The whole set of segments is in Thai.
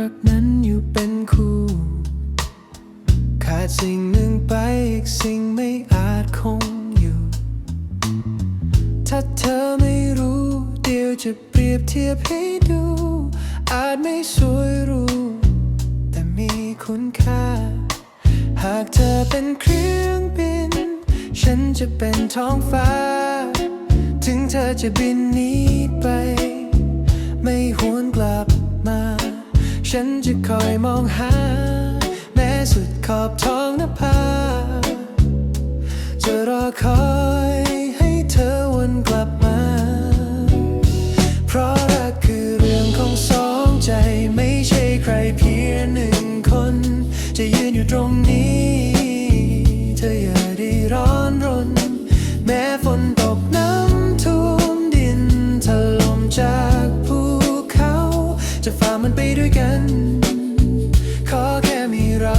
รักนั้นอยู่เป็นคู่ ขาดสิ่งหนึ่งไปอีกสิ่งไม่อาจคงอยู่ ถ้าเธอไม่รู้เดี๋ยวจะเปรียบเทียบให้ดู อาจไม่สวยรู้ แต่มีคุณค่า หากเธอเป็นเครื่องบิน ฉันจะเป็นท้องฟ้า ถึงเธอจะบินหนีไป ไม่หวนกลับ ฉันจะคอยมองหา แม้สุดขอบท้องนภาจะรอคอยให้เธอวนกลับมา เพราะรักคือเรื่องของสองใจไม่ใช่ใครเพียงหนึ่งคน จะยืนอยู่ตรง ขอแค่มีเรา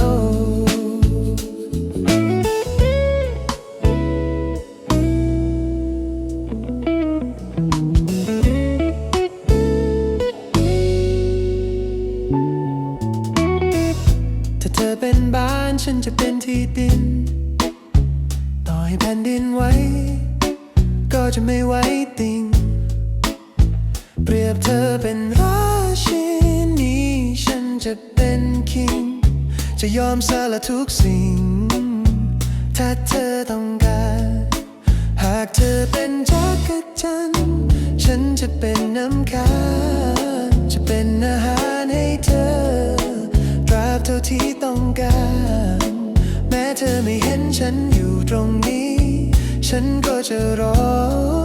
ถ้าเธอเป็นบ้านฉันจะเป็นที่ดิน ต่อให้แผ่นดินไหวก็จะไม่ไหวติง เปรียบเธอเป็นราชินีฉัน จะเป็นคิง จะยอมสละทุกสิ่ง ถ้าเธอต้องการ หากเธอเป็นจักรจันทร์ฉันจะเป็นน้ำค้างจะเป็นอาหารให้เธอ ตราบเท่าที่ต้องการ แม้เธอไม่เห็นฉันอยู่ตรงนี้ ฉันก็จะรอ